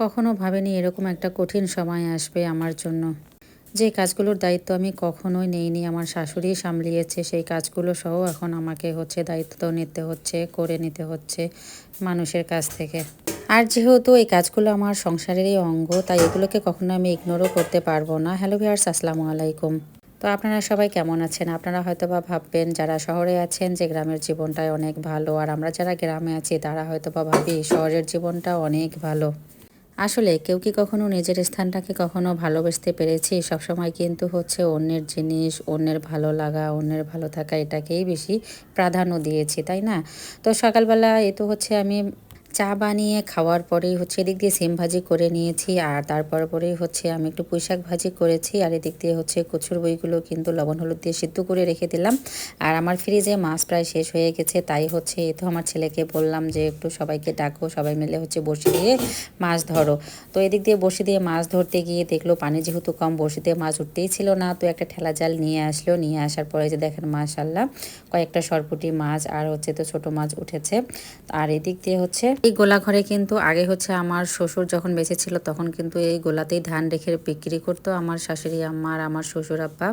কখনো ভাবেনি এরকম একটা কঠিন সময় আসবে আমার জন্য। যে কাজগুলোর দায়িত্ব আমি কখনোই নেইনি, আমার শাশুড়ি সামলিয়েছে, সেই কাজগুলো সহ এখন আমাকে হচ্ছে দায়িত্ব নিতে হচ্ছে, করে নিতে হচ্ছে মানুষের কাছ থেকে। আর যেহেতু এই কাজগুলো আমার সংসারেরই অঙ্গ, তাই এগুলোকে কখনো আমি ইগনোরও করতে পারব না। হ্যালো ভিয়ার্স আসসালামু আলাইকুম। তো আপনারা সবাই কেমন আছেন? আপনারা হয়তো বা ভাববেন, যারা শহরে আছেন যে গ্রামের জীবনটাই অনেক ভালো, আর আমরা যারা গ্রামে আছি, তারা হয়তো বা ভাবি শহরের জীবনটা অনেক ভালো। আসলে কেউ কি কখনো নিজের স্থানটাকে কখনো ভালোবাসতে পেরেছি? সবসময় কিন্তু হচ্ছে অন্যের জিনিস, অন্যের ভালো লাগা, অন্যের ভালো থাকা এটাকেই বেশি প্রাধান্য দিয়েছি, তাই না? তো সকালবেলা এ তো হচ্ছে আমি চা বানিয়ে খাওয়ার পরেই হচ্ছে এদিক দিয়ে সিম ভাজি করে নিয়েছি আর তারপর পরেই হচ্ছে আমি একটু পুঁইশাক ভাজি করেছি আর এদিক দিয়ে হচ্ছে কচুর বইগুলো কিন্তু লবণ হলুদ দিয়ে সিদ্ধ করে রেখে দিলাম। আর আমার ফ্রিজে মাছ প্রায় শেষ হয়ে গেছে, তাই হচ্ছে এ তো আমার ছেলেকে বললাম যে একটু সবাইকে ডাকো, সবাই মিলে হচ্ছে বসে দিয়ে মাছ ধরো। তো এদিক দিয়ে বসে দিয়ে মাছ ধরতে গিয়ে দেখল পানি যেহেতু কম বসিতে মাছ উঠতেই ছিল না, তো একটা ঠেলা জাল নিয়ে আসলো, নিয়ে আসার পরে যে দেখেন মাশাল্লাহ কয়েকটা সরপুটি মাছ আর হচ্ছে তো ছোট মাছ উঠেছে। আর এদিক দিয়ে হচ্ছে এই গোলা ঘরে কিন্তু আগে হচ্ছে আমার শ্বশুর যখন বেঁচে ছিল তখন কিন্তু এই গোলাতেই ধান রেখে বিক্রি করতো আমার শাশুড়ি, আমার আমার শ্বশুর আব্বা।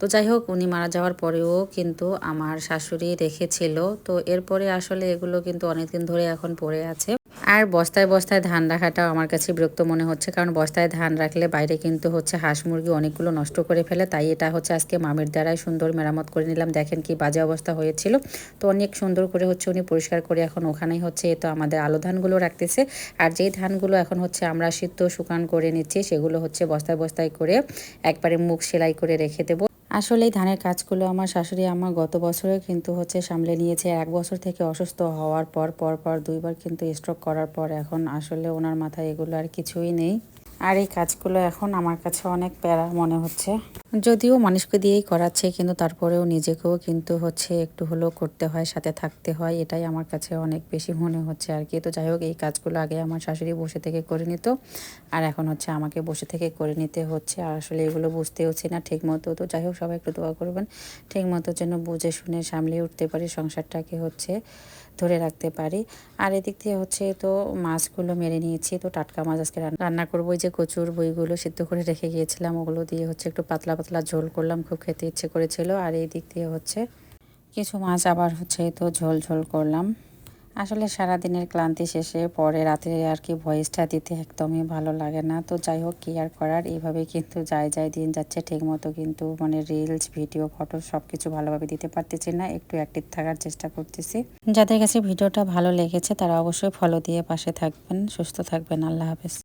তো যাই হোক, উনি মারা যাওয়ার পরেও কিন্তু আমার শাশুড়ি রেখেছিল। তো এরপরে আসলে এগুলো কিন্তু অনেকদিন ধরে এখন পড়ে আছে। আর বস্তায় বস্তায় ধান রাখাটাও আমার কাছে বিরক্ত মনে হচ্ছে, কারণ বস্তায় ধান রাখলে বাইরে কিন্তু হচ্ছে হাঁস মুরগি অনেকগুলো নষ্ট করে ফেলে, তাই এটা হচ্ছে আজকে মামির দ্বারাই সুন্দর মেরামত করে নিলাম। দেখেন কি বাজে অবস্থা হয়েছিল। তো অনেক সুন্দর করে হচ্ছে উনি পরিষ্কার করে এখন ওখানেই হচ্ছে এ তো আমাদের আলো ধানগুলো রাখতেছে। আর যেই ধানগুলো এখন হচ্ছে আমরা সিদ্ধ শুকান করে নিচ্ছি, সেগুলো হচ্ছে বস্তায় বস্তায় করে একবারে মুখ সেলাই করে রেখে দেবো। আসলে ধানের কাজগুলো আমার শাশুড়ি আমার গত বছরে কিন্তু হচ্ছে সামলে নিয়েছে। এক বছর থেকে অসুস্থ হওয়ার পর পর পর দুইবার কিন্তু স্ট্রোক করার পর এখন আসলে ওনার মাথায় এগুলো আর কিছুই নেই। আর এই কাজগুলো এখন আমার কাছে অনেক প্যারা মনে হচ্ছে। যদিও মানুষকে দিয়েই করাচ্ছে, কিন্তু তারপরেও নিজেকেও কিন্তু হচ্ছে একটু হলেও করতে হয়, সাথে থাকতে হয়, এটাই আমার কাছে অনেক বেশি মনে হচ্ছে আর কি। তো যাই হোক, এই কাজগুলো আগে আমার শাশুড়ি বসে থেকে করে নিত, আর এখন হচ্ছে আমাকে বসে থেকে করে নিতে হচ্ছে। আর আসলে এগুলো বুঝতে হচ্ছে না ঠিক মতো। তো যাই হোক, সবাই একটু দোয়া করবেন, ঠিক মতো যেন বুঝে শুনে সামলে উঠতে পারি, সংসারটাকে হচ্ছে ধরে রাখতে পারি। আর এদিক দিয়ে হচ্ছে তো মাছগুলো মেরে নিয়েছি, তো টাটকা মাছ আজকে রান্না করব। যে কচুর বইগুলো সিদ্ধ করে রেখে গিয়েছিলাম, ওগুলো দিয়ে হচ্ছে একটু পাতলা পাতলা ঝোল করলাম, খুব খেতে ইচ্ছে করেছিল। আর এই দিক দিয়ে হচ্ছে কিছু মাছ আবার হচ্ছে তো ঝোল ঝোল করলাম। আসলে সারাদিনের ক্লান্তি শেষে পরে রাতে আর কি ভয়েসটা দিতে একদমই ভালো লাগে না। তো যাই হোক, কি আর করার? এইভাবে কিন্তু যাই যাই দিন যাচ্ছে। ঠিক মতো কিন্তু মানে রিলস ভিডিও ফটো সব কিছু ভালোভাবে দিতে পারতেছি না। একটু অ্যাক্টিভ থাকার চেষ্টা করতেছি। যাদের কাছে ভিডিওটা ভালো লেগেছে, তারা অবশ্যই ফলো দিয়ে পাশে থাকবেন। সুস্থ থাকবেন। আল্লাহ হাফেজ।